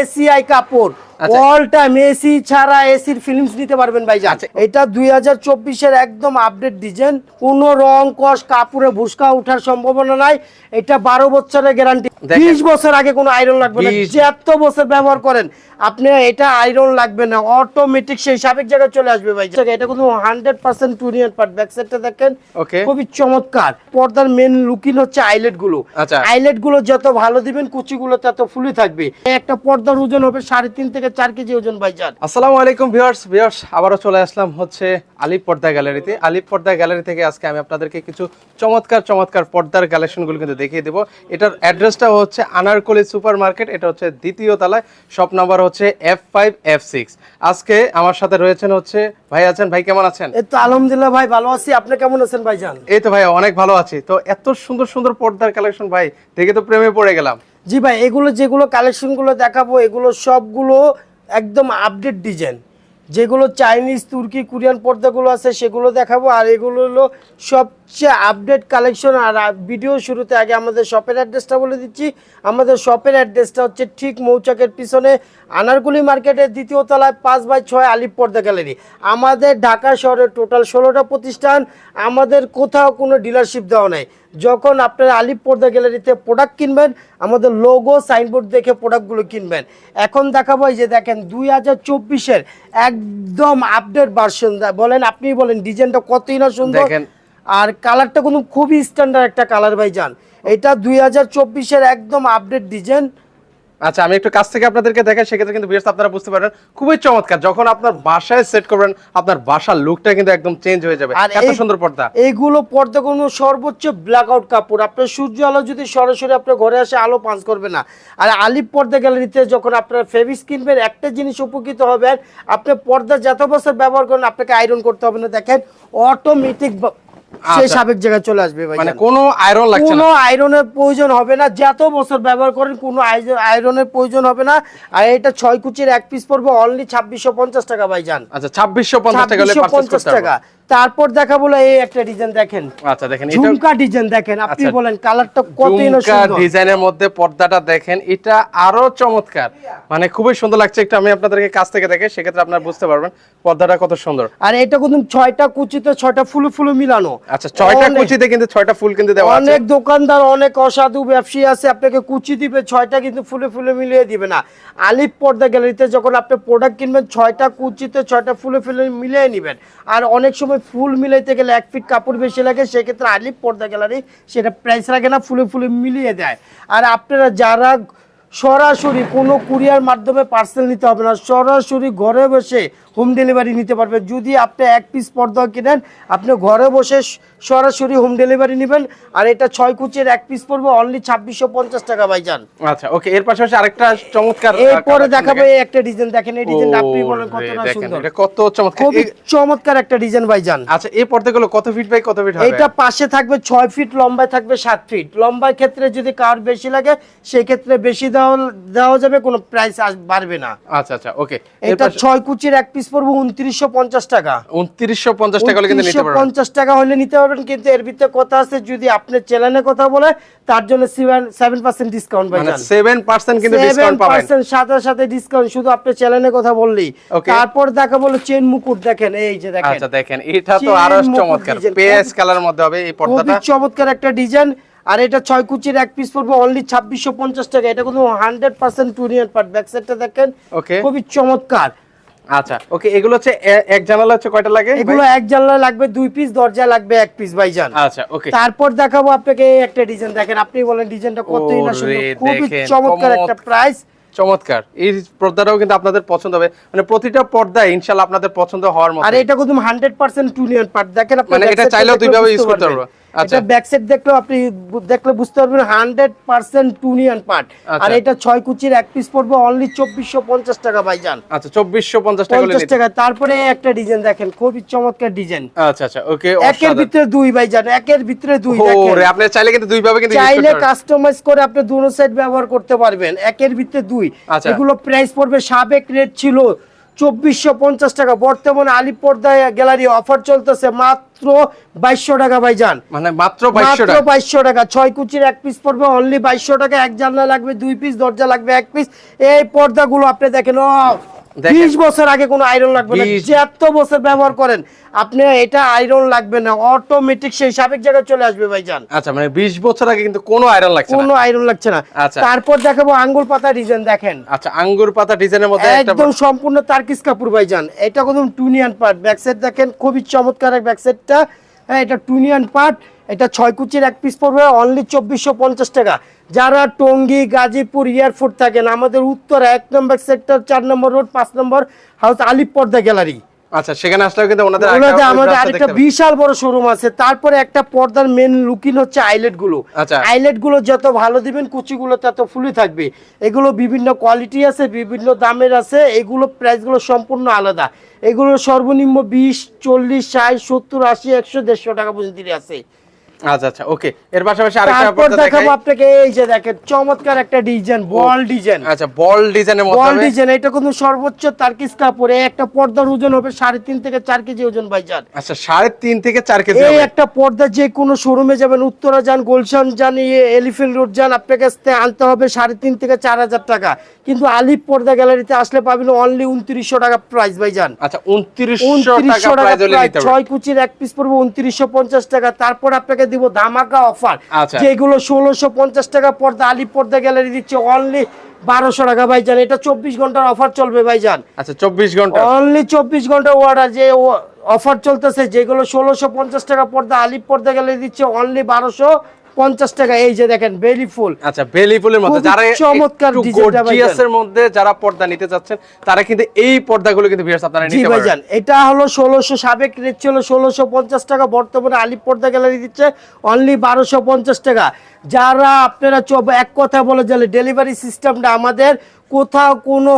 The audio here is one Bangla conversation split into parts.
এসিআই কাপড়। অল টাইম এসি ছাড়া এসির ফিল্মস নিতে পারবেন ভাই আচ্ছা। এটা দুই হাজার চব্বিশের একদম আপডেট ডিজাইন কোনো রং কস কাপড়ে ভুসকা ওঠার সম্ভাবনা নাই। এটা বারো বছরের গ্যারান্টি বিশ বছর আগে কোনো আয়রন লাগবে না। এত বছর ব্যবহার করেন। আপনি এটা আয়রন লাগবে না। অটোমেটিক সেই সাবেক জায়গায় চলে আসবে ভাই এটা কোনো হান্ড্রেড পার্সেন্ট টুরিয়ান পার্ট ব্যাক সাইডটা দেখেন। খুবই চমৎকার। পর্দার মেন লুকিং হচ্ছে আইলেটগুলো। আচ্ছা। আইলেটগুলো যত ভালো দিবেন কুচি গুলো তত ফুলি থাকবে। একটা পর্দার ওজন হবে সাড়ে তিন থেকে চার কেজি ওজন ভাইজান আসসালামু আলাইকুম ভিউয়ার্স ভিউয়ার্স আবারও চলে আসলাম হচ্ছে আলিপ পর্দা গ্যালারিতে। আলিপ পর্দা গ্যালারি থেকে আজকে আমি আপনাদেরকে কিছু চমৎকার চমৎকার পর্দার কালেকশনগুলো কিন্তু দেখিয়ে দেবো। এটার অ্যাড্রেসটা হচ্ছে আনারকলি সুপার মার্কেট এটা হচ্ছে দ্বিতীয় তলায় শপ নাম্বার হচ্ছে এফ ফাইভ এফ সিক্স আজকে আমার সাথে রয়েছেন হচ্ছে ভাই আছেন? ভাই কেমন আছেন? এই তো আলহামদুলিল্লাহ ভাই ভালো আছি। আপনি কেমন আছেন ভাইজান এই তো ভাই অনেক ভালো আছি। তো এত সুন্দর সুন্দর পর্দার কালেকশন ভাই দেখে তো প্রেমে পড়ে গেলাম। জি ভাই, এগুলো যেগুলো কালেকশনগুলো দেখাবো, এগুলো সবগুলো একদম আপডেট ডিজাইন যেগুলো চাইনিজ তুর্কি কোরিয়ান পর্দাগুলো আছে, সেগুলো দেখাবো। আর এগুলো হলো সবচেয়ে আপডেট কালেকশন আর ভিডিও শুরুতে আগে আমাদের শপের অ্যাড্রেসটা বলে দিচ্ছি। আমাদের শপের অ্যাড্রেসটা হচ্ছে ঠিক মৌচাকের পিছনে আনারগুলি মার্কেটের দ্বিতীয় তলায় পাঁচ বাই ছয় আলিপ পর্দা গ্যালারি আমাদের ঢাকা শহরের টোটাল ষোলোটা প্রতিষ্ঠান, আমাদের কোথাও কোনো ডিলারশিপ দেওয়া নেই। যখন আপনারা আলিপ পর্দা গ্যালারিতে প্রোডাক্ট কিনবেন, আমাদের লোগো সাইনবোর্ড দেখে প্রোডাক্টগুলো কিনবেন। এখন দেখাবো যে দেখেন, দুই হাজার চব্বিশের একদম আপডেট ভার্সন বলেন আপনি বলেন ডিজাইনটা কতই না সুন্দর। দেখেন। আর কালারটা কোনো খুবই স্ট্যান্ডার্ড একটা কালার ভাই যান এটা দুই হাজার চব্বিশের একদম আপডেট ডিজাইন আচ্ছা আমি একটু কাছ থেকে আপনাদেরকে দেখাই সেক্ষেত্রে কিন্তু ভিউয়ার্স আপনারা বুঝতে পারবেন খুবই চমৎকার। যখন আপনার বাসায় সেট করবেন আপনার বাসার লুকটা কিন্তু একদম চেঞ্জ হয়ে যাবে। আর এত সুন্দর পর্দা। এইগুলো পর্দা কোনো সর্বোচ্চ ব্ল্যাক আউট কাপড়। আপনার সূর্য আলো যদি সরাসরি আপনার ঘরে আসে আলো পাঁচ করবে না। আর আলিপ পর্দা গ্যালারিতে যখন আপনার ফেব্রিক্স কিনবেন একটা জিনিস উপকৃত হবেন আপনি পর্দা যত বছর ব্যবহার করেন আপনাকে আয়রন করতে হবে না। দেখেন অটোমেটিক সেই আচ্ছা। সাবেক জায়গায় চলে আসবে ভাই মানে কোনো আয়রন লাগছে কোনো আয়রনের প্রয়োজন হবে না। যত বছর ব্যবহার করেন কোনো আয়রনের প্রয়োজন হবে না। আর এটা ছয় কুচির এক পিস পড়বে অনলি ছাব্বিশশো পঞ্চাশ টাকা ভাই যান আচ্ছা ছাব্বিশশো পঞ্চাশ টাকা পঞ্চাশ টাকা। তারপর দেখা বলে এই একটা ডিজাইন দেখেন। আচ্ছা দেখেন এটা ঝুমকা ডিজাইন দেখেন আপনি আচ্ছা, বলেন কালারটা ঝুমকা সুন্দর। ডিজাইনের মধ্যে পর্দাটা দেখেন এটা আরও চমৎকার। মানে খুবই সুন্দর লাগছে একটু আমি আপনাদেরকে কাছ থেকে দেখে সেক্ষেত্রে আপনারা বুঝতে পারবেন পর্দাটা কত সুন্দর। আর এটা কিন্তু ছয়টা কুচিতে ছয়টা ফুলে ফুলে মিলানো। আচ্ছা ছয়টা অনেক- কুচিতে কিন্তু ছয়টা ফুল কিন্তু দেওয়া আছে। অনেক দোকানদার অনেক অসাধু ব্যবসায়ী আছে আপনাকে কুচি দিবে ছয়টা কিন্তু ফুলে ফুলে মিলিয়ে দিবে না। আলিপ পর্দা গ্যালারিতে যখন আপনি প্রোডাক্ট কিনবেন ছয়টা কুচিতে ছয়টা ফুলে ফুলে মিলিয়ে নেবেন। আর অনেক সময় ফুল মিলাইতে গেলে এক ফিট কাপড় বেশি লাগে, সেক্ষেত্রে আলিপ পর্দা গ্যালারি সেটা প্রাইস লাগে না, ফুলে ফুলে মিলিয়ে দেয়। আর আপনারা যারা সরাসরি কোনো কুরিয়ার মাধ্যমে পার্সেল নিতে হবে না, সরাসরি ঘরে বসে হোম ডেলিভারি নিতে পারবেন। যদি আপনি এক পিস পর্দা কিনেন আপনি ঘরে বসে সরাসরি হোম ডেলিভারি নেবেন। আর এটা ছয় কুচের এক পিস পড়বে অনলি ছাব্বিশশো পঞ্চাশ টাকা ভাইজান। আচ্ছা ওকে এর পাশাপাশি আরেকটা চমৎকার এরপরে দেখাবো এই একটা ডিজাইন দেখেন এই ডিজাইন আপনি বলেন কতটা সুন্দর। এটা কত চমৎকার। চমৎকার একটা ডিজাইন ভাইজান। আচ্ছা এই পর্দাগুলো কত ফিট বাই কত ফিট হবে? এটা পাশে থাকবে ছয় ফিট লম্বায় থাকবে সাত ফিট লম্বায় ক্ষেত্রে যদি কার বেশি লাগে সেই ক্ষেত্রে বেশি দেওয়া দেওয়া যাবে কোনো প্রাইস বাড়বে না। আচ্ছা আচ্ছা ওকে। এটা ছয় কুচির এক পিস পড়বে উনত্রিশশো পঞ্চাশ টাকা। উনত্রিশশো পঞ্চাশ টাকা হলে কিন্তু নিতে পারবেন। পঞ্চাশ টাকা হলে নিতে পারবেন কিন্তু এর ভিতরে কথা আছে যদি আপনি চ্যানেলে কথা বলে তার জন্য সেভেন পার্সেন্ট ডিসকাউন্ট মানে পাবেন সেভেন পার্সেন্ট কিন্তু সেভেন পার্সেন্ট সাথে সাথে ডিসকাউন্ট শুধু আপনি চ্যানেলে কথা Okay. তারপর দেখা বলো চেন মুকুট দেখেন এই যে দেখেন। আচ্ছা দেখেন এটা তো আরও চমৎকার। পেস কালার মধ্যে হবে এই খুবই পর্দাটা চমৎকার একটা ডিজাইন আর এটা ছয় কুচির এক পিস পড়বে অনলি ছাব্বিশশো পঞ্চাশ টাকা। এটা কিন্তু হান্ড্রেড পার্সেন্ট টুরিয়ান পার্ট ব্যাক সাইডটা দেখেন। খুবই চমৎকার। আচ্ছা ওকে এগুলো হচ্ছে এক জানালা হচ্ছে কয়টা লাগে? এগুলো এক জানলা লাগবে দুই পিস দরজা লাগবে এক পিস ভাইজান। আচ্ছা ওকে তারপর দেখাবো আপনাকে একটা ডিজাইন দেখেন আপনি বলেন ডিজাইনটা কতই না সুন্দর খুবই চমৎকার একটা প্রাইস চমৎকার। এই পর্দাটাও কিন্তু আপনাদের পছন্দ হবে। মানে প্রতিটা পর্দা ইনশাআল্লাহ আপনাদের পছন্দ হওয়ার মতো। আর এটা হান্ড্রেড পার্সেন্ট টুনিয়ন পার্ট দেখেন আপনি মানে এটা চাইলেও দুইভাবে use করতে পারবেন। আচ্ছা। এটা ব্যাক সাইড দেখলেও আপনি দেখলে বুঝতে পারবেন হান্ড্রেড পার্সেন্ট টুনিয়ন পার্ট আর। এটা ছয় কুচির এক পিস পড়বে অনলি চব্বিশশো পঞ্চাশ টাকা ভাইজান আচ্ছা চব্বিশশো পঞ্চাশ টাকা হলে পঞ্চাশ নিতে- টাকা। তারপরে একটা ডিজাইন দেখেন খুবই চমৎকার ডিজাইন আচ্ছা আচ্ছা ওকে একের ভিতরে দুই ভাইজান একের ভিতরে দুই দেখেন। ওরে আপনি চাইলে কিন্তু দুইভাবে কিন্তু চাইলে কাস্টমাইজ করে আপনি দুনো সাইড ব্যবহার করতে পারবেন একের ভিতরে দুই। আচ্ছা। এগুলো প্রাইস পড়বে সাবেক রেট ছিল চব্বিশশো পঞ্চাশ টাকা। বর্তমানে আলিপ পর্দায় গ্যালারি অফার চলতেছে মাত্র বাইশশো টাকা ভাইজান। মানে মাত্র মাত্র টাকা। বাইশশো টাকা। ছয় কুচির এক পিস পড়বে অনলি বাইশশো টাকা। এক জানলা লাগবে দুই পিস দরজা লাগবে এক পিস এই পর্দাগুলো আপনি দেখেন ও দেখেন। বিশ বছর আগে কোনো আয়রন লাগবে না। 20 যে এত বছর ব্যবহার করেন আপনি এটা আয়রন লাগবে না অটোমেটিক সেই সাবেক জায়গায় চলে আসবে ভাইজান। আচ্ছা মানে বিশ বছর আগে কিন্তু কোনো আয়রন লাগছে না। কোনো আয়রন লাগছে না। আচ্ছা। তারপর দেখাবো আঙ্গুল পাতা ডিজাইন দেখেন। আচ্ছা আঙ্গুর পাতা ডিজাইনের মধ্যে একটা একদম সম্পূর্ণ তারকিস কাপুর ভাইজান। এটা একদম টুনিয়ান পার্ট ব্যাক সাইড দেখেন খুবই চমৎকার এক ব্যাক সাইডটা হ্যাঁ এটা টুনিয়ান পার্ট এটা ছয় কুচির এক পিস পড়বে অনলি চব্বিশশো পঞ্চাশ টাকা। যারা টঙ্গী গাজীপুর এয়ারপোর্ট থাকেন আমাদের উত্তর এক নম্বর সেক্টর চার নম্বর রোড পাঁচ নম্বর হাউস আলিপ পর্দা গ্যালারি। আচ্ছা সেখানে আসলেও কিন্তু ওনাদের ওনাদের আমাদের আরেকটা বিশাল বড় শোরুম আছে। তারপরে একটা পর্দার মেন লুকিং হচ্ছে আইলেটগুলো। আচ্ছা। আইলেটগুলো যত ভালো দিবেন কুচি গুলো তত ফুলি থাকবে। এগুলো বিভিন্ন কোয়ালিটি আছে বিভিন্ন দামের আছে। এগুলো প্রাইসগুলো সম্পূর্ণ আলাদা। এগুলো সর্বনিম্ন বিশ চল্লিশ ষাট সত্তর আশি একশো দেড়শো টাকা পর্যন্ত আছে। আচ্ছা আচ্ছা ওকে এর পাশাপাশি আরেকটা দেখাবো আপনাকে এই যে দেখেন চমৎকার একটা ডিজাইন বল ডিজাইন আচ্ছা বল ডিজাইনের মধ্যে বল ডিজাইন এটা কিন্তু সর্বোচ্চ তার্কিস কাপড়ে একটা পর্দার ওজন হবে সাড়ে তিন থেকে চার কেজি ওজন ভাইজান। আচ্ছা সাড়ে তিন থেকে চার কেজি এই একটা পর্দা যে কোনো শোরুমে যাবেন উত্তরা যান গুলশান যান এলিফেন্ট রোড যান আপনার কাছ থেকে আনতে হবে সাড়ে তিন থেকে চার হাজার টাকা। কিন্তু আলিপ পর্দা গ্যালারিতে আসলে পাবেন অনলি উনত্রিশশো টাকা প্রাইস ভাইজান। আচ্ছা উনত্রিশশো টাকা প্রাইস হলে নিতে হবে। ছয় কুচির এক পিস পড়বে উনত্রিশশো পঞ্চাশ টাকা। তারপর আপনাকে দিব ধামাকা অফার। আচ্ছা। যেগুলো ষোলোশো পঞ্চাশ টাকা পর্দা আলি পর্দা গ্যালারি দিচ্ছে অনলি বারোশো টাকা ভাইজান। এটা চব্বিশ ঘণ্টার অফার চলবে ভাইজান। আচ্ছা চব্বিশ ঘণ্টা। অনলি চব্বিশ ঘণ্টা অর্ডার যে অফার চলতেছে যেগুলো ষোলোশো পঞ্চাশ টাকা পর্দা আলিপ পর্দা গেলে দিচ্ছে অনলি বারোশো পঞ্চাশ টাকা এই যে দেখেন বেলি ফুল। আচ্ছা বেলি ফুলের মধ্যে যারা চমৎকার। গর্জিয়াসের মধ্যে যারা পর্দা নিতে যাচ্ছেন তারা কিন্তু এই পর্দাগুলো কিন্তু ভিউয়ার্স আপনারা নিতে পারবেন। এটা হলো ষোলোশো সাবেক রেট ছিল ষোলোশো পঞ্চাশ টাকা বর্তমানে আলিপ পর্দা গ্যালারি দিচ্ছে অনলি বারোশো পঞ্চাশ টাকা। যারা আপনারা এক কথা বলে গেলে ডেলিভারি সিস্টেমটা আমাদের কোথাও কোনো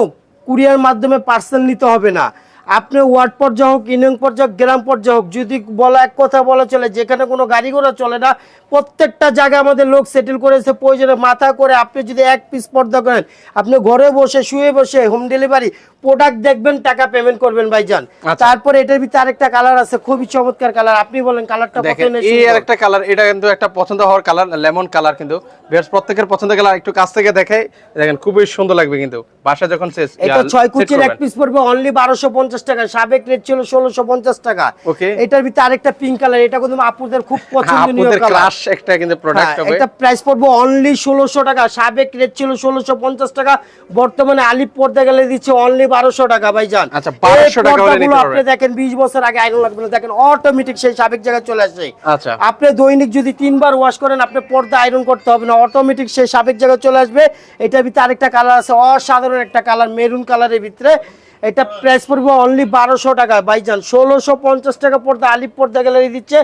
কুরিয়ার মাধ্যমে পার্সেল নিতে হবে না। আপনি ওয়ার্ড পর্যায়ে হোক ইউনিয়ন পর্যায়ে হোক, গ্রাম পর্যায়ে হোক যদি বলা এক কথা বলা চলে যেখানে কোনো গাড়ি ঘোড়া চলে না প্রত্যেকটা জায়গায় আমাদের লোক সেটেল করেছে প্রয়োজনে মাথা করে আপনি যদি এক পিস পর্দা করেন আপনি ঘরে বসে শুয়ে বসে হোম ডেলিভারি প্রোডাক্ট দেখবেন টাকা পেমেন্ট করবেন ভাইজান আচ্ছা। তারপরে এটার ভিতরে আরেকটা কালার আছে খুবই চমৎকার কালার আপনি বলেন কালারটা দেখেন এই সুন্দর? আর একটা কালার এটা কিন্তু একটা পছন্দ হওয়ার কালার লেমন কালার কিন্তু ভিউয়ার্স প্রত্যেকের পছন্দের কালার একটু কাছ থেকে দেখাই দেখেন খুবই সুন্দর লাগবে কিন্তু। বাসা যখন শেষ এটা ছয় কুচির এক পিস পড়বে অনলি বারোশো পঞ্চাশ টাকা সাবেক রেট ছিল ষোলোশো পঞ্চাশ টাকা। Okay. এটার ভিতরে আরেকটা পিঙ্ক কালার এটা কিন্তু আপুদের খুব পছন্দনীয় ক্লাস একটা কিন্তু প্রোডাক্ট হ্যাঁ, হবে। এটা প্রাইস পড়বে অনলি টাকা সাবেক রেট ছিল ষোলোশো পঞ্চাশ টাকা বর্তমানে আলিপ পর্দা গেলে দিচ্ছে অনলি বারোশো টাকা ভাইজান। আচ্ছা, 1200 টাকা হলে নিতে আপনি দেখেন বিশ বছর আগে আয়রন লাগবে না দেখেন অটোমেটিক সেই সাবেক জায়গায় চলে আসে। আচ্ছা। আপনি দৈনিক যদি তিনবার ওয়াশ করেন আপনি পর্দা আয়রন করতে হবে না অটোমেটিক সেই সাবেক জায়গায় চলে আসবে। এটার ভিতরে আরেকটা কালার আছে অসাধারণ একটা কালার মেরুন কালারের ভিতরে। এটা প্রাইস পড়বে অনলি বারোশো টাকা ভাইজান। ষোলোশো পঞ্চাশ টাকা পর্দা আলিপ পর্দা গ্যালারি দিচ্ছে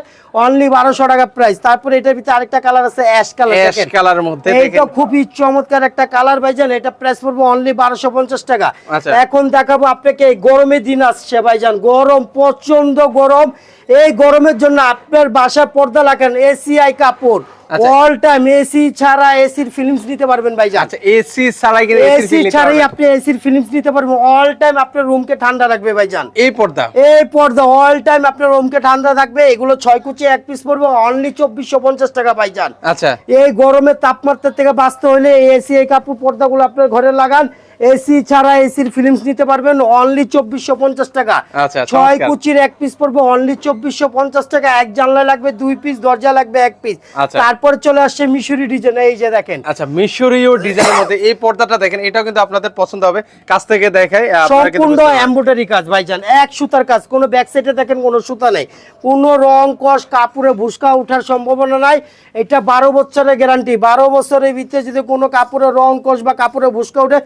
অনলি বারোশো টাকা প্রাইস তারপরে এটার ভিতরে আরেকটা কালার আছে অ্যাশ কালার অ্যাশ কালারের মধ্যে দেখেন। খুবই চমৎকার একটা কালার ভাইজান। এটা প্রাইস পড়বে অনলি বারোশো পঞ্চাশ টাকা। আচ্ছা। এখন দেখাবো আপনাকে গরমের দিন আসছে ভাইজান। গরম প্রচণ্ড গরম। এই গরমের জন্য আপনার বাসায় পর্দা লাগান এসিআই কাপড়। আচ্ছা। অল টাইম এসি ছাড়া এসির ফিল্মস নিতে পারবেন আচ্ছা এসি ছাড়াই এসি ছাড়াই আপনি এসির ফিল্মস নিতে পারবেন। অল টাইম আপনার রুমকে ঠান্ডা রাখবে ভাইজান। এই পর্দা? এই পর্দা অল টাইম আপনার রুমকে ঠান্ডা থাকবে এগুলো ছয় কুচি এক পিস পড়বে। অনলি চব্বিশশো পঞ্চাশ টাকা ভাইজান। আচ্ছা। এই গরমের তাপমাত্রা থেকে বাঁচতে হলে এসি এই কাপড় পর্দাগুলো আপনার ঘরে লাগান। এসি ছাড়া এসির ফিল্মস নিতে পারবেন অনলি চব্বিশশো পঞ্চাশ টাকা। আচ্ছা, ছয় কুচির এক পিস পড়বে অনলি চব্বিশশো পঞ্চাশ টাকা। এক জানলা লাগবে দুই পিস দরজা লাগবে এক পিস আচ্ছা। তারপরে চলে আসছে মিশরি ডিজাইন এই যে দেখেন। আচ্ছা মিশরীয় ডিজাইনের মধ্যে এই পর্দাটা দেখেন এটাও কিন্তু আপনাদের পছন্দ হবে। কাছ থেকে দেখাই সম্পূর্ণ। এমব্রয়ডারি কাজ ভাইজান। এক সুতার কাজ কোনো ব্যাক সাইডে দেখেন কোনো সুতা নেই। কোনো রং কষ কাপড়ে ভুসকা ওঠার সম্ভাবনা নাই। এটা বারো বছরের গ্যারান্টি বারো বছরের ভিতরে যদি কোনো কাপড়ে রং কষ বা কাপড়ে ভুসকা উঠে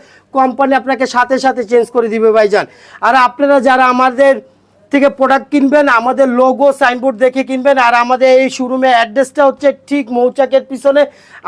কোম্পানি আপনাকে সাথে সাথে চেঞ্জ করে দিবে ভাইজান। আর আপনারা যারা আমাদের থেকে প্রোডাক্ট কিনবেন, আমাদের লোগো সাইনবোর্ড দেখে কিনবেন, আর আমাদের এই শোরুমে অ্যাড্রেসটা হচ্ছে ঠিক মৌচাকের পিছনে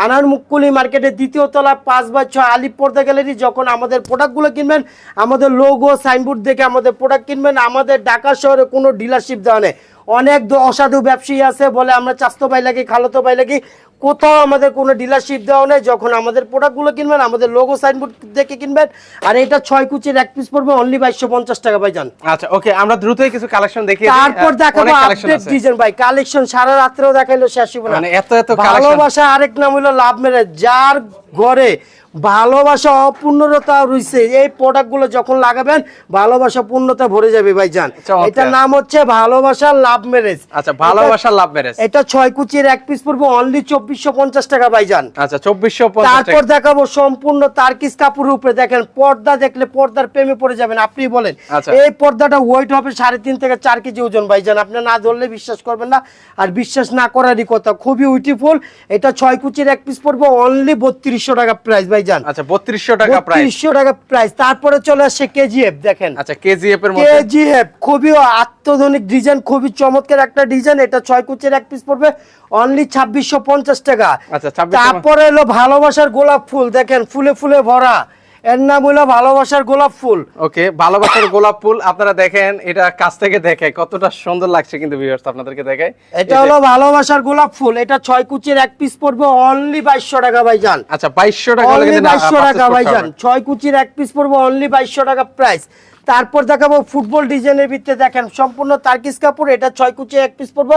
আনার মুকুলি মার্কেটের দ্বিতীয় তলা, পাঁচ বা ছয় আলিপ পর্দা গ্যালারি যখন আমাদের প্রোডাক্টগুলো কিনবেন, আমাদের লোগো সাইনবোর্ড দেখে আমাদের প্রোডাক্ট কিনবেন, আমাদের ঢাকা শহরে কোনো ডিলারশিপ দেওয়া নেই। অনেক অসাধু ব্যবসায়ী আছে বলে আমরা চাস্তো পাই লাগি খালতো পাই লাগি কোথাও আমাদের কোনো ডিলারশিপ দেওয়া নেই যখন আমাদের প্রোডাক্টগুলো কিনবেন আমাদের লোগো সাইনবোর্ড দেখে কিনবেন আর এটা ছয় কুচির এক পিস পড়বে অনলি বাইশশো পঞ্চাশ টাকা ভাই যান আচ্ছা ওকে আমরা দ্রুতই কিছু কালেকশন দেখি তারপর দেখাবো আপডেট ডিজাইন ভাই কালেকশন সারা রাত্রেও দেখাইলো শেষ হবে না। মানে এত এত ভালোবাসা আরেক নাম হলো লাভ মেরে যার ঘরে ভালোবাসা অপূর্ণতা রয়েছে এই প্রোডাক্টগুলো যখন লাগাবেন ভালোবাসা পূর্ণতা ভরে যাবে ভাই যান। এটার নাম হচ্ছে ভালোবাসা লাভ ম্যারেজ আচ্ছা ভালোবাসা লাভ ম্যারেজ এটা ছয় কুচির এক পিস পড়বে অনলি চব্বিশশো পঞ্চাশ টাকা ভাই যান আচ্ছা চব্বিশশো তারপর দেখাবো সম্পূর্ণ তার্কিস কাপড়ের উপরে। দেখেন পর্দা দেখলে পর্দার প্রেমে পড়ে যাবেন আপনি বলেন। আচ্ছা। এই পর্দাটা ওয়েট হবে সাড়ে তিন থেকে চার কেজি ওজন ভাইজান। আপনি না ধরলে বিশ্বাস করবেন না। আর বিশ্বাস না করারই কথা খুবই উইটিফুল এটা ছয় কুচির এক পিস পড়বে অনলি বত্রিশশো টাকা প্রাইস ভাইজান আচ্ছা বত্রিশশো টাকা প্রাইস বত্রিশশো টাকা প্রাইস তারপরে চলে আসে কেজিএফ দেখেন। আচ্ছা কেজিএফ এর মধ্যে? কেজিএফ খুবই আত্মধনিক ডিজাইন খুবই চমৎকার একটা ডিজাইন এটা ছয় কুচের এক পিস পড়বে। অনলি ছাব্বিশশো পঞ্চাশ টাকা। আচ্ছা, তারপরে এলো ভালোবাসার গোলাপ ফুল। দেখেন ফুলে ফুলে ভরা। এর নাম হলো ভালোবাসার গোলাপ ফুল। ওকে ভালোবাসার গোলাপ ফুল আপনারা দেখেন এটা কাছ থেকে দেখে কতটা সুন্দর লাগছে কিন্তু ভিউয়ার্স আপনাদেরকে দেখাই এটা হলো ভালোবাসার গোলাপ ফুল এটা ছয় কুচির এক পিস পড়বে অনলি বাইশশো টাকা ভাইজান। আচ্ছা বাইশশো টাকা হলে অনলি কিন্তু না- বাইশশো purchase টাকা করতে ভাইজান। ছয় কুচির এক পিস পড়বে অনলি বাইশশো টাকা প্রাইস তারপর দেখাবো ফুটবল ডিজাইনের ভিত্তিতে দেখেন সম্পূর্ণ তার্কিস কাপড় এটা ছয় কুচি এক পিস পরবো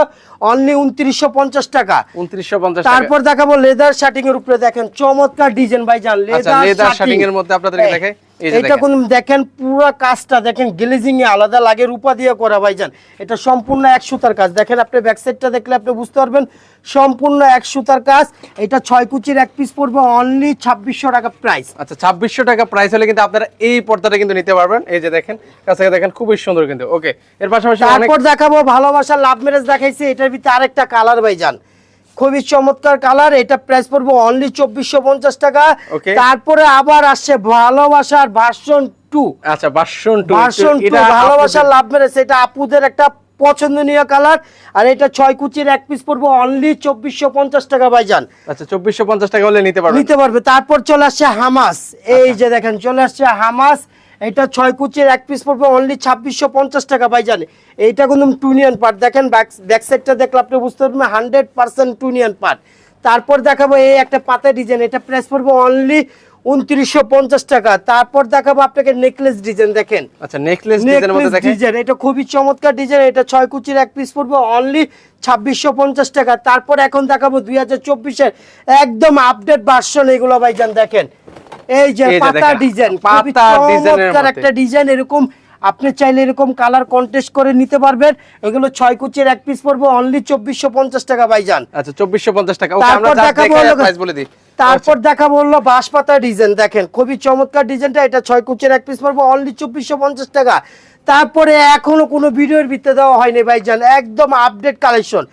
অনলি উনত্রিশশো পঞ্চাশ টাকা। উনত্রিশশো পঞ্চাশ তারপর দেখাবো লেদার শার্টিং এর উপরে দেখেন চমৎকার ডিজাইন ভাই যান লেদার শার্টিং এর মধ্যে আপনাদেরকে দেখাই। এটা কোন দেখেন পুরো কাজটা দেখেন গ্লেজিং এ আলাদা লাগে রূপা দিয়ে করা ভাইজান। এটা সম্পূর্ণ এক সুতার কাজ। দেখেন আপনি ব্যাক সাইডটা দেখলে আপনি বুঝতে পারবেন সম্পূর্ণ এক সুতার কাজ। এটা ছয় কুচির এক পিস পড়বে অনলি ছাব্বিশশো টাকা প্রাইস আচ্ছা ছাব্বিশশো টাকা প্রাইস হলে কিন্তু আপনারা এই পর্দাটা কিন্তু নিতে পারবেন। এই যে দেখেন কাছ দেখেন খুবই সুন্দর কিন্তু। ওকে এর পাশাপাশি অনেক তারপর দেখাবো ভালোবাসা লাভ ম্যারেজ দেখাইছি এটার ভিতরে আরেকটা কালার ভাইজান। খুবই চমৎকার কালার এটা প্রাইস পড়বে অনলি চব্বিশশো পঞ্চাশ টাকা। তারপরে আবার আসছে ভালোবাসার ভার্সন টু আচ্ছা বাসন টু ভার্সন টু ভালোবাসার লাভ মেরেছে এটা আপুদের একটা পছন্দনীয় কালার। আর এটা ছয় কুচির এক পিস পড়বে অনলি চব্বিশশো পঞ্চাশ টাকা ভাইজান। আচ্ছা চব্বিশশো পঞ্চাশ টাকা হলে নিতে পারবে নিতে পারবে। তারপর চলে আসছে হামাস। এই যে দেখেন চলে আসছে হামাস। এটা ছয় কুচির এক পিস পড়বে অনলি ছাব্বিশশো পঞ্চাশ টাকা ভাইজান। এইটা কিন্তু টুনিয়ন পার্ট দেখেন ব্যাক সাইডটা দেখলে আপনি বুঝতে পারবেন হান্ড্রেড পার্সেন্ট টুনিয়ন পার্ট তারপর দেখাবো এই একটা পাতা ডিজাইন এটা প্রাইস পড়বে অনলি উনত্রিশশো পঞ্চাশ টাকা। তারপর দেখাবো আপনাকে নেকলেস ডিজাইন দেখেন। আচ্ছা নেকলেস ডিজাইন এটা খুবই চমৎকার ডিজাইন এটা ছয় কুচির এক পিস পড়বে অনলি ছাব্বিশশো পঞ্চাশ টাকা। তারপর এখন দেখাবো দুই হাজার চব্বিশের একদম আপডেট ভার্সন এগুলো ভাইজান দেখেন। এই যে পাতা ডিজাইন পাতা ডিজাইনের একটা ডিজাইন এরকম আপনি চাইলে এরকম কালার কন্টেস্ট করে নিতে পারবেন। এগুলো ছয় কুচির এক পিস পড়বে অনলি চব্বিশশো পঞ্চাশ টাকা ভাইজান। আচ্ছা চব্বিশশো পঞ্চাশ টাকা। তারপর দেখাবো হলো- বলে দিই। তারপর দেখা বলল বাঁশপাতা ডিজাইন দেখেন খুবই চমৎকার ডিজাইনটা এটা ছয় কুচের এক পিস পড়ব অনলি চব্বিশশো পঞ্চাশ টাকা। তারপরে এখনও কোনো ভিডিওর ভিত্তে দেওয়া হয়নি ভাইজান একদম আপডেট কালেকশন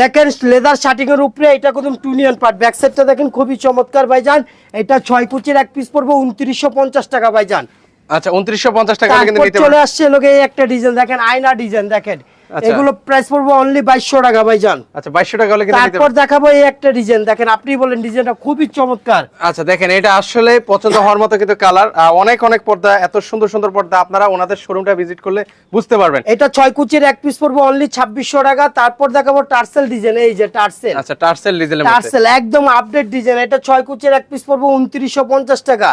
দেখেন লেদার শার্টিং এর উপরে এটা কোন টুনিয়ন পার্ট ব্যাক সাইডটা দেখেন খুবই চমৎকার ভাইজান। এটা ছয় কুচির এক পিস পড়ব উনত্রিশশো পঞ্চাশ টাকা ভাইজান। আচ্ছা উনত্রিশশো পঞ্চাশ টাকা চলে আসছে লোকে একটা ডিজাইন দেখেন আয়না ডিজাইন দেখেন। এগুলো প্রাইস পড়ব অনলি বাইশশো টাকা ভাইজান। আচ্ছা বাইশশো টাকা হলে কিন্তু নিতে তারপর দেখাবো এই একটা ডিজাইন দেখেন আপনি বলেন ডিজাইনটা খুবই চমৎকার। আচ্ছা দেখেন এটা আসলে পছন্দ হওয়ার মতো কিন্তু কালার অনেক অনেক পর্দা এত সুন্দর সুন্দর পর্দা আপনারা ওনাদের শোরুমটা ভিজিট করলে বুঝতে পারবেন। এটা ছয় কুচির এক পিস পড়ব অনলি ছাব্বিশশো টাকা। তারপর দেখাবো টার্সেল ডিজাইন এই যে টার্সেল আচ্ছা টার্সেল মধ্যে। টার্সেল একদম আপডেট ডিজাইন এটা ছয় কুচির এক পিস পড়ব উনত্রিশশো পঞ্চাশ টাকা।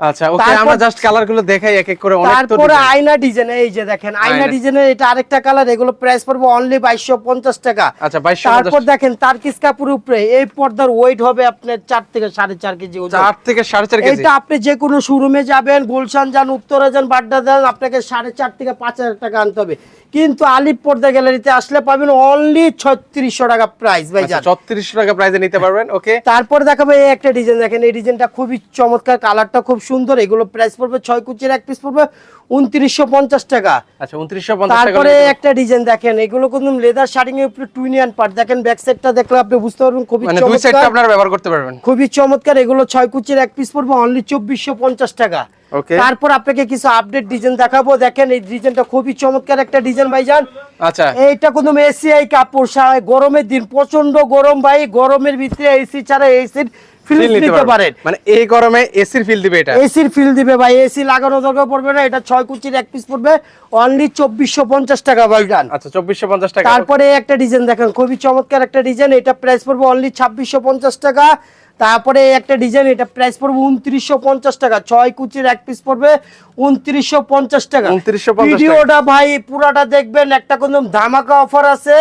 আচ্ছা ওকে আমরা জাস্ট কালারগুলো দেখাই এক এক করে অনেক তারপরে আয়না ডিজাইন এই যে দেখেন আয়না। ডিজাইনের এটা আরেকটা কালার এগুলো প্রাইস পড়ব অনলি বাইশশো পঞ্চাশ টাকা। আচ্ছা, 2250 তারপর দেখেন তার্কিস কাপুর উপরে এই পর্দার ওয়েট হবে আপনার চার থেকে সাড়ে চার কেজি ওজন। চার থেকে সাড়ে চার কেজি। এটা আপনি যে কোনো শোরুমে যাবেন গুলশান যান উত্তরা যান বাড্ডা যান আপনাকে সাড়ে চার থেকে পাঁচ হাজার টাকা আনতে হবে। কিন্তু আলিপ পর্দা গ্যালারিতে আসলে পাবেন অনলি ছত্রিশশো টাকা প্রাইস ভাই যান ছত্রিশশো টাকা প্রাইসে নিতে পারবেন ওকে তারপর দেখাবো এই একটা ডিজাইন দেখেন এই ডিজাইনটা খুবই চমৎকার কালারটা খুব সুন্দর এগুলো প্রাইস পড়বে ছয় কুচির এক পিস পড়বে উনত্রিশশো পঞ্চাশ টাকা। আচ্ছা উনত্রিশশো তারপরে একটা ডিজাইন দেখেন এগুলো কিন্তু লেদার এর উপরে পার্ট দেখেন ব্যাক সাইডটা দেখলে আপনি বুঝতে পারবেন খুবই মানে চমৎকার। আপনারা ব্যবহার করতে পারবেন। খুবই চমৎকার এগুলো ছয় কুচির এক পিস পড়বে অনলি চব্বিশশো পঞ্চাশ টাকা। তারপর আপনাকে কিছু আপডেট ডিজাইন দেখাবো। দেখেন এই ডিজাইনটা খুবই চমৎকার একটা ডিজাইন ভাইজান। আচ্ছা। এইটা কোনো এসিআই কাপড় গরমের দিন প্রচণ্ড গরম ভাই। গরমের ভিতরে এসি ছাড়া এসির ফ্রিজ নিতে পারেন। মানে এই গরমে এসির ফিল দিবে এটা? এসির ফিল দিবে ভাই। এসি লাগানো দরকার পড়বে না এটা ছয় কুচির এক পিস পড়বে। অনলি চব্বিশশো পঞ্চাশ টাকা ভাইজান। আচ্ছা টাকা। তারপরে একটা ডিজাইন দেখেন খুবই চমৎকার একটা ডিজাইন এটা প্রাইস পড়বে অনলি ছাব্বিশশো পঞ্চাশ টাকা। তারপরে একটা ডিজাইন এটা প্রাইস পড়বে উনত্রিশশো পঞ্চাশ টাকা। ছয় কুচির এক পিস পড়বে উনত্রিশশো পঞ্চাশ টাকা। 2950 টাকা। ভিডিওটা ভাই পুরাটা দেখবেন একটা কোনো ধামাকা অফার আছে।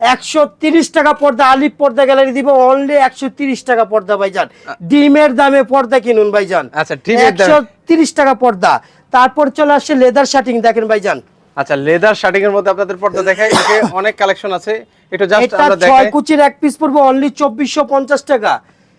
একশো তিরিশ টাকা পর্দা আলিপ পর্দা গ্যালারি দিব অনলি একশো তিরিশ টাকা পর্দা ভাইজান। ডিমের দামে পর্দা কিনুন ভাইজান। আচ্ছা, একশো তিরিশ টাকা পর্দা। তারপর চলে আসছে লেদার শার্টিং দেখেন ভাইজান। আচ্ছা লেদার শার্টিং এর মধ্যে আপনাদের পর্দা দেখাই। এতে অনেক কালেকশন আছে। একটু জাস্ট এটা আমরা কুচির এক পিস পড়বে অনলি চব্বিশশো পঞ্চাশ টাকা।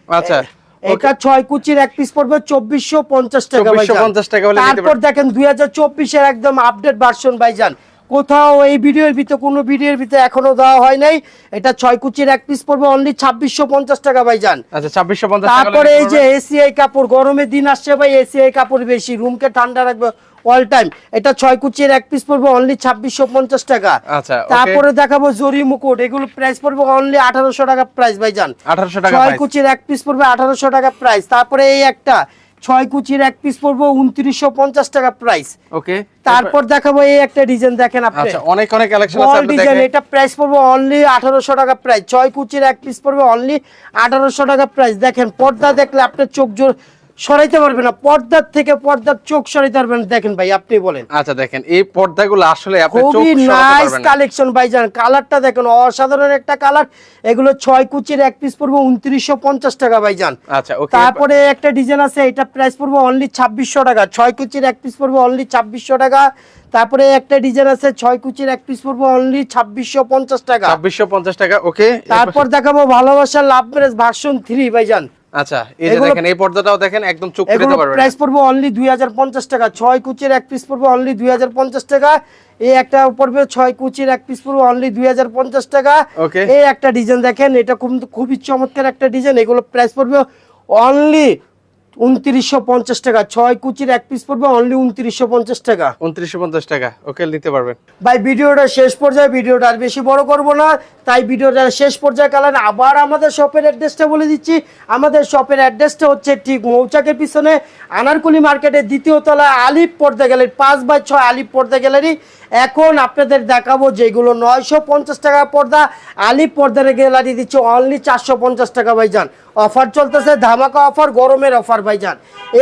আচ্ছা। এটা ছয় কুচির এক পিস পড়বে চব্বিশশো পঞ্চাশ টাকা 2450 ভাইজান। টাকা তারপর দেখেন দুই হাজার চব্বিশের একদম আপডেট ভার্সন ভাইজান। কোথাও এই ভিডিওর ভিতরে কোনো ভিডিওর ভিতরে এখনও দেওয়া হয় নাই। এটা ছয় কুচির এক পিস পড়বে অনলি ছাব্বিশশো পঞ্চাশ টাকা ভাইজান। আচ্ছা ছাব্বিশশো পঞ্চাশ তারপরে এই যে। এসিআই কাপড় গরমের দিন আসছে ভাই এসিআই কাপড় বেশি রুমকে ঠান্ডা রাখবে। অল টাইম এটা ছয় কুচির এক পিস পড়বে অনলি ছাব্বিশশো পঞ্চাশ টাকা। আচ্ছা, তারপরে দেখাবো জরি মুকুট। এগুলো প্রাইস পড়বে অনলি আঠারোশো টাকা প্রাইস ভাইজান। 1800 টাকা ছয় কুচির এক পিস পড়বে আঠারোশো টাকা প্রাইস তারপরে এই একটা ছয় কুচির এক পিস পড়ব উনত্রিশশো পঞ্চাশ টাকা প্রাইস ওকে তারপর দেখাবো এই একটা ডিজাইন দেখেন আপনি। আচ্ছা অনেক অনেক কালেকশন আছে আপনি ডিজাইন এটা প্রাইস পড়বে অনলি আঠারোশো টাকা প্রাইস ছয় কুচির এক পিস পড়বে অনলি আঠারোশো টাকা প্রাইস দেখেন পর্দা দেখলে আপনার চোখ জোর সরাইতে পারবে না পর্দার থেকে পর্দার চোখ সরাইতে পারবেন দেখেন ভাই আপনি বলেন। আচ্ছা দেখেন এই পর্দাগুলো আসলে আপনি চোখ খুবই নাইস। কালেকশন ভাইজান কালারটা দেখেন অসাধারণ একটা কালার এগুলো ছয় কুচির এক পিস পড়বে উনত্রিশশো পঞ্চাশ টাকা ভাইজান আচ্ছা ওকে তারপরে একটা ডিজাইন আছে এটা প্রাইস পড়বে অনলি ছাব্বিশশো টাকা। ছয় কুচির এক পিস পড়বে অনলি ছাব্বিশশো টাকা। তারপরে একটা ডিজাইন আছে ছয় কুচির এক পিস পড়বে অনলি ছাব্বিশশো পঞ্চাশ টাকা। ছাব্বিশশো পঞ্চাশ টাকা ওকে তারপর দেখাবো ভালোবাসা লাভ ম্যারেজ ভার্সন থ্রি ভাইজান আচ্ছা এই যে দেখেন এই পর্দাটাও দেখেন একদম চোখ এগুলো দিতে পারবেন। প্রাইস পড়বে অনলি দুই হাজার পঞ্চাশ টাকা। ছয় কুচির এক পিস পড়বে অনলি দুই হাজার পঞ্চাশ টাকা। এই একটা পড়বে ছয় কুচির এক পিস পড়বে অনলি দুই হাজার পঞ্চাশ টাকা। এই একটা ডিজাইন দেখেন এটা খুব খুবই চমৎকার একটা ডিজাইন এগুলো প্রাইস পড়বে অনলি উনত্রিশশো পঞ্চাশ টাকা। ছয় কুচির এক পিস পড়বে অনলি উনত্রিশশো পঞ্চাশ টাকা। উনত্রিশশো পঞ্চাশ টাকা ওকে নিতে পারবেন। ভাই ভিডিওটা শেষ পর্যায়ে ভিডিওটা আর বেশি বড় করব না তাই ভিডিওটা শেষ পর্যায়ে কালার। আবার আমাদের শপের অ্যাড্রেসটা বলে দিচ্ছি। আমাদের শপের অ্যাড্রেসটা হচ্ছে ঠিক মৌচাকের পিছনে আনারকুলি মার্কেটের দ্বিতীয় তলায় আলিপ পর্দা গ্যালারি পাঁচ বাই ছয় আলিপ পর্দা গ্যালারি এখন আপনাদের দেখাবো যেগুলো নয়শো পঞ্চাশ টাকা পর্দা আলি পর্দার গ্যালারি দিচ্ছে অনলি চারশো পঞ্চাশ টাকা ভাইজান। অফার চলতেছে, ধামাকা অফার, গরমের অফার ভাইজান।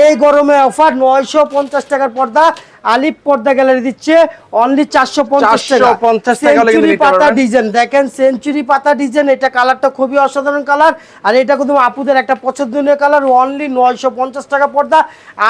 এই গরমে অফার নয়শো পঞ্চাশ টাকার পর্দা আলিপ পর্দা গ্যালারি দিচ্ছে অনলি চারশো পঞ্চাশ টাকা। 450 টাকা হলে কিন্তু সেঞ্চুরি পাতা ডিজাইন দেখেন সেঞ্চুরি পাতা ডিজাইন এটা কালারটা খুবই অসাধারণ কালার। আর এটা কিন্তু আপুদের একটা পছন্দনীয় কালার অনলি নয়শো পঞ্চাশ টাকা পর্দা।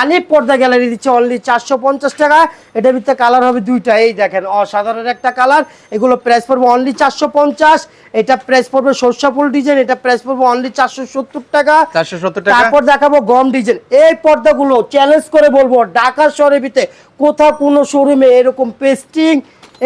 আলিপ পর্দা গ্যালারি দিচ্ছে অনলি চারশো পঞ্চাশ টাকা। এটার ভিতরে কালার হবে দুইটা। এই দেখেন অসাধারণ একটা কালার। এগুলো প্রাইস পড়বে অনলি চারশো পঞ্চাশ। এটা প্রাইস পড়বে সর্ষা ফুল ডিজাইন এটা প্রাইস পড়বে অনলি চারশো সত্তর টাকা। চারশো সত্তর টাকা? তারপর দেখাবো গম ডিজাইন এই পর্দাগুলো চ্যালেঞ্জ করে বলব ঢাকা শহরের ভিতরে কোথাও কোনো শোরুমে এরকম পেস্টিং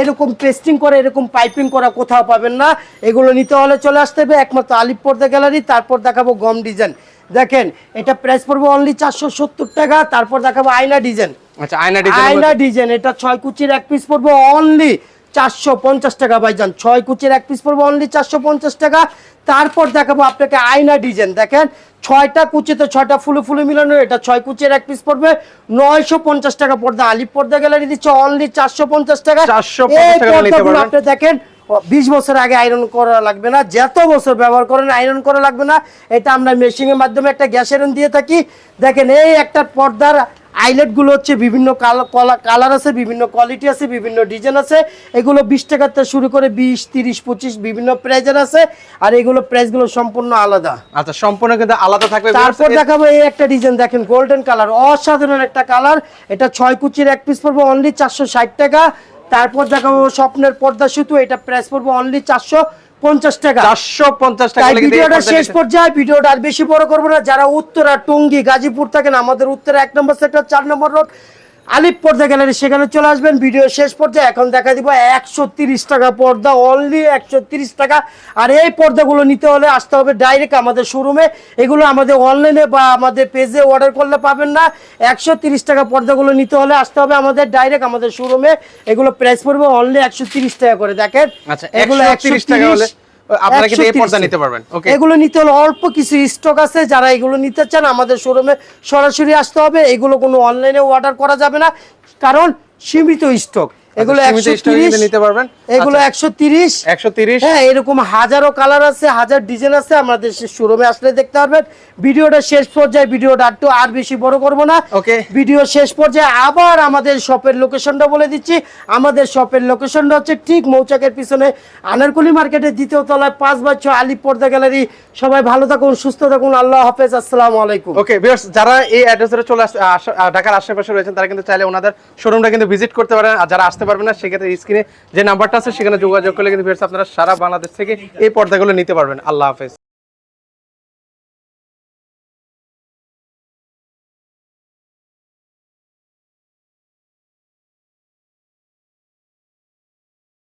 এরকম পেস্টিং করে এরকম পাইপিং করা কোথাও পাবেন না। এগুলো নিতে হলে চলে আসতে হবে একমাত্র আলিপ পর্দা গ্যালারি তারপর দেখাবো গম ডিজাইন দেখেন এটা প্রাইস পড়বে অনলি চারশো সত্তর টাকা তারপর দেখাবো আয়না ডিজাইন আচ্ছা আয়না ডিজাইন আয়না ডিজাইন এটা ছয় কুচির এক পিস পড়বে অনলি চারশো পঞ্চাশ টাকা ভাইজান। ছয় কুচির এক পিস পড়বে অনলি চারশো পঞ্চাশ টাকা। তারপর দেখাবো আপনাকে আয়না ডিজাইন দেখেন ছয়টা কুচিতে ছয়টা ফুলে ফুলে মিলানো এটা ছয় কুচির এক পিস পড়বে নয়শো পঞ্চাশ টাকা পর্দা আলিপ পর্দা গ্যালারি দিচ্ছে অনলি চারশো পঞ্চাশ টাকা। 450 এই পর্দাগুলো আপনি দেখেন বিশ বছর আগে আয়রন করা লাগবে না যত বছর ব্যবহার করেন আয়রন করা লাগবে না। এটা আমরা মেশিনের মাধ্যমে একটা গ্যাস আয়রন দিয়ে থাকি। দেখেন এই একটা পর্দার আইলেটগুলো হচ্ছে বিভিন্ন কালার আছে বিভিন্ন কোয়ালিটি আছে বিভিন্ন ডিজাইন আছে। এগুলো বিশ টাকার থেকে শুরু করে বিশ তিরিশ পঁচিশ বিভিন্ন প্রাইজের আছে। আর এগুলো প্রাইসগুলো সম্পূর্ণ আলাদা। আচ্ছা সম্পূর্ণ কিন্তু আলাদা থাকবে। তারপর দেখাবো এই একটা ডিজাইন দেখেন গোল্ডেন কালার অসাধারণ একটা কালার এটা ছয় কুচির এক পিস পড়বে অনলি চারশো ষাট টাকা। তারপর দেখাবো স্বপ্নের পর্দা সুতো এটা প্রাইস পড়বে অনলি চারশো। পঞ্চাশ টাকা। চারশো পঞ্চাশ টাকা ভিডিওটা শেষ পর্যায়ে ভিডিওটা আর বেশি বড় করব না। যারা উত্তরা টঙ্গী গাজীপুর থাকেন আমাদের উত্তরা এক নম্বর সেক্টর চার নম্বর রোড আলিপ পর্দা গ্যালারি সেখানে চলে আসবেন। ভিডিও শেষ পর্যায়ে এখন দেখা দিব একশো টাকা পর্দা অনলি একশো টাকা। আর এই পর্দাগুলো নিতে হলে আসতে হবে ডাইরেক্ট আমাদের শোরুমে এগুলো আমাদের অনলাইনে বা আমাদের পেজে অর্ডার করলে পাবেন না। একশো তিরিশ টাকা পর্দাগুলো নিতে হলে আসতে হবে আমাদের ডাইরেক্ট আমাদের শোরুমে এগুলো প্রাইস পড়বে অনলি একশো তিরিশ টাকা করে দেখেন। আচ্ছা, এগুলো 130 টাকা হলে আপনারা কিন্তু এই পর্দা নিতে পারবেন। ওকে এগুলো নিতে হলে অল্প কিছু স্টক আছে যারা এগুলো নিতে চান আমাদের শোরুমে সরাসরি আসতে হবে। এগুলো কোনো অনলাইনে অর্ডার করা যাবে না কারণ সীমিত স্টক এগুলো আচ্ছা, সীমিত একশো stock এ কিন্তু তিরিশ। নিতে পারবেন? এগুলো একশো তিরিশ। একশো তিরিশ? হ্যাঁ এরকম হাজারো কালার আছে হাজার ডিজাইন আছে আমাদের শোরুমে আসলে দেখতে পারবেন। ভিডিওটা শেষ পর্যায়ে ভিডিওটা একটু আর বেশি বড় করব না। ওকে। ভিডিও শেষ পর্যায়ে আবার আমাদের শপের লোকেশনটা বলে দিচ্ছি। আমাদের শপের লোকেশনটা হচ্ছে ঠিক মৌচাকের পিছনে আনারকুলি মার্কেটের দ্বিতীয় তলায় পাঁচ বাই ছয় আলিপ পর্দা গ্যালারি সবাই ভালো থাকুন সুস্থ থাকুন আল্লাহ হাফেজ আসসালামু আলাইকুম। ওকে ভিউয়ার্স যারা এই অ্যাড্রেসে চলে ঢাকার আশেপাশে রয়েছেন তারা কিন্তু চাইলে ওনাদের শোরুমটা কিন্তু ভিজিট করতে পারেন। আর যারা আসতে পারবেন না, সেক্ষেত্রে স্ক্রিনে যে নাম্বারটা আছে, সেখানে যোগাযোগ করলে কিন্তু আপনারা সারা বাংলাদেশ থেকে এই পর্দাগুলো নিতে পারবেন। আল্লাহ হাফেজ।